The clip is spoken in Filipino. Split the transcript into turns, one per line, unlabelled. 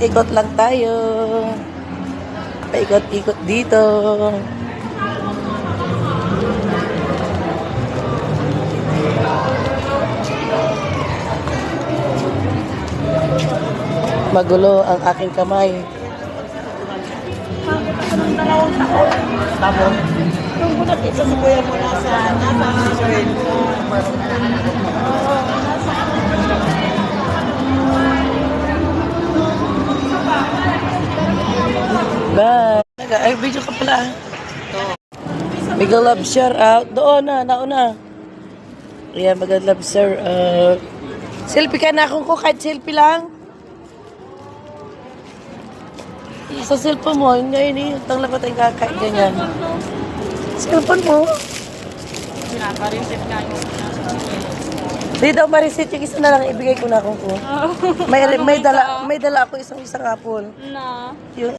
Ikot-ikot lang tayo. Paikot-ikot dito. Magulo ang aking kamay.
Tapos, yung muna dito sa kuya mo nasa, nasa
Bye. Ay, video ka pala. Mega love shout out. Doon na, nauna. Ayan, mega love shout out. Selfie ka na akong ko, kahit selfie lang. Sa cellphone mo, yun nga yun eh. Tang lapat ay kakain ganyan. Cellphone mo.
Pinaka-receipt nga yung
Di daw ma-receipt yung isa na lang ibigay ko na akong ko. May, may dala, may dala ako isang isang apple.
Na.
Yung